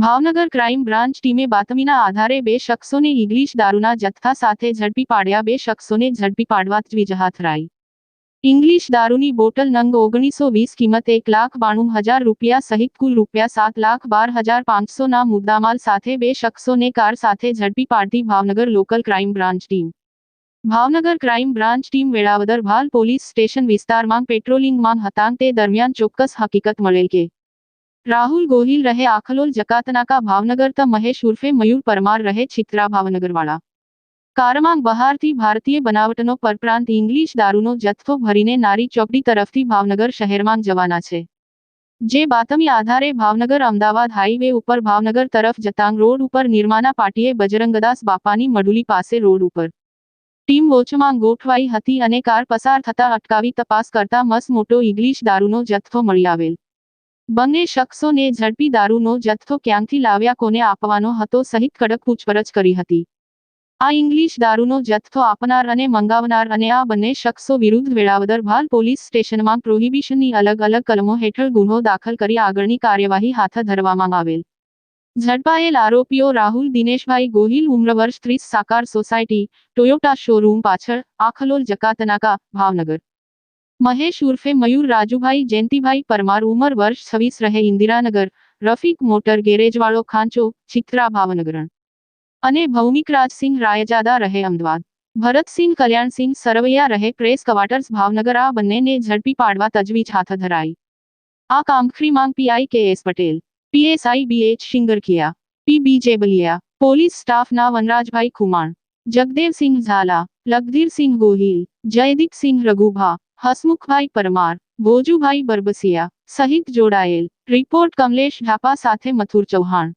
Bhavnagar crime branch ટીમે બાતમીના આધારે બે શખ્સોને ઇંગ્લિશ દારૂના જથ્થા સાથે ઝડપી પાડ્યા બે શખ્સોને ઝડપી પાડવા ત્રીજ હાથ ધરાઈ ઇંગ્લિશ દારૂની બોટલ નંગ ઓગણીસો વીસ કિંમત એક લાખ બાણું હજાર રૂપિયા સહિત કુલ રૂપિયા સાત લાખ બાર હજાર પાંચસોના મુદ્દામાલ સાથે બે શખ્સોને કાર સાથે ઝડપી પાડતી Bhavnagar local crime branch team Bhavnagar crime branch team Velavadar Bhal police station વિસ્તારમાં પેટ્રોલિંગમાં હતા તે દરમિયાન ચોક્કસ હકીકત મળેલ કે રાહુલ ગોહિલ રહે આખલોલ, જકાતનાકા, ભાવનગર ત મહેશ ઉર્ફે મયુર પરમાર રહે છિત્રા ભાવનગરવાળા. કારમાંગ બહારથી ભારતીય બનાવટનો પરપ્રાંત ઇંગ્લિશ દારૂનો જથ્થો ભરીને નારી ચોકડી તરફથી ભાવનગર શહેરમાં જવાના છે. જે બાતમી આધારે ભાવનગર અમદાવાદ હાઈવે ઉપર ભાવનગર તરફ જતાંગ રોડ ઉપર નિર્માના પાટીએ બજરંગદાસ બાપાની મડુલી પાસે રોડ ઉપર. ટીમ વોચમાં ગોઠવાઈ હતી અને કાર પસાર થતા અટકાવી તપાસ કરતા મસ મોટો ઇંગ્લિશ દારૂનો જથ્થો મળી આવેલ. બંને શખ્સોને ઝડપી દારૂનો જથ્થો ક્યાંથી લાવ્યા, કોને આપવાનો હતો, સહિત કડક પૂછપરછ કરી હતી. આ ઇંગ્લિશ દારૂનો જથ્થો આપનાર અને મંગાવનાર અને આ બંને શખ્સો વિરુદ્ધ વેળાવદર ભાલ પોલીસ સ્ટેશનમાં પ્રોહિબિશનની અલગ અલગ કલમો હેઠળ ગુનો દાખલ કરી આગળની કાર્યવાહી હાથ ધરવામાં આવેલ. ઝડપાયેલ આરોપીઓ રાહુલ દિનેશભાઈ ગોહિલ ઉમ્ર ત્રીસ, સાકાર સોસાયટી, ટોયોટા શોરૂમ પાછળ, આખલોલ, જકાતનાકા, ભાવનગર. મહેશ ઉર્ફે મયુર રાજુભાઈ જયંતિભાઈ પરમાર ઉંમર વર્ષ છવ્વીસ રહે ઇન્દિરાનગર રફીક મોટર ગેરેજવાળો ખાંચો ચિત્રા ભાવનગરણ અને ભૌમિક રાજસિંહ રાયજાદા રહે અમદાવાદ ભરતસિંહ કલ્યાણસિંહ સરવૈયા રહે પ્રેસ કવાટર્સ ભાવનગર આ બંનેને ઝડપી પાડવા તજવીજ હાથ ધરાઈ આ કામખરી માંગ PI K S Patel PSI B H Shingarkhiya P B Jebaliya police સ્ટાફના વનરાજભાઈ ખુમાણ જગદેવસિંહ ઝાલા લગધીરસિંહ ગોહિલ જયદીપસિંહ રઘુભા હસમુખભાઈ પરમાર ભોજુભાઈ બરબસિયા સહિત જોડાયેલ રિપોર્ટ કમલેશ ઢાપા સાથે મથુર ચૌહાણ